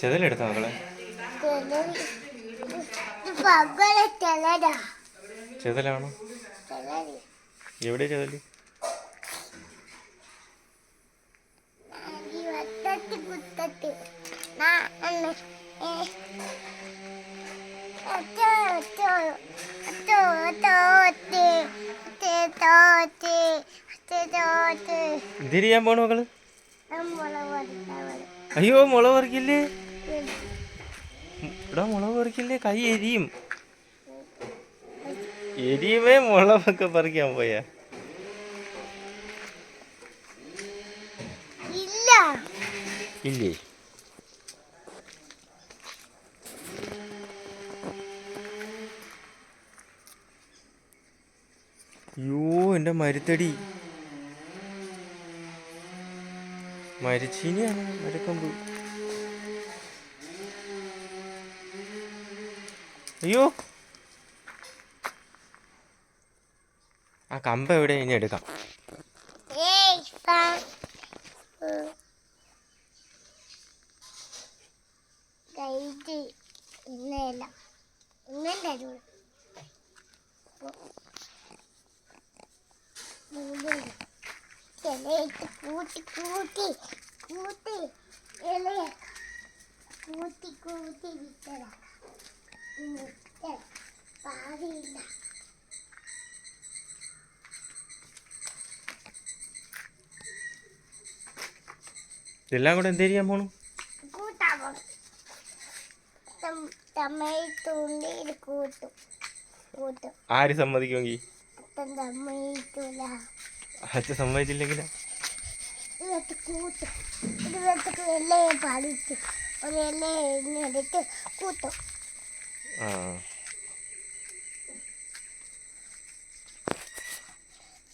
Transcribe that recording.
ചെതലെടുത്ത മക്കളെ? ചെതലാണോ? എവിടെ ചെതൽ? ഈ വട്ടത്തി കുത്തത്തി എന്തിരി ചെയ്യാൻ പോണു മക്കൾ? അയ്യോ മുളക് പറിക്കില്ലേ ഇവിടെ മുളക് പറിക്കില്ലേ കൈ എരിയും. എരിയുമേ മുളകൊക്കെ പറിക്കാൻ പോയാ. ഇല്ല. ഇല്ലേ? അയ്യോ എന്റെ മരുത്തടി. മരിച്ചീനിയാണ് മരക്കൊമ്പ് അയ്യോ. ആ കമ്പ എവിടെ? ഇനി എടുക്കാം. കൈറ്റ് ഇന്നല്ല. ഇന്നും തരൂ ചിലയിട്ട് കൂട്ടി കൂട്ടി കൂട്ടി. ഇലയ കൂട്ടി കൂട്ടി വിട്ടതാ. പാടിയില്ല ഇതെല്ലാം കൂടെ എന്ത് ചെയ്യാൻ പോണു? ആര് സമ്മതിക്കുമെങ്കിൽ അത്തം സമ്മതിച്ചില്ലെങ്കിൽ ആ.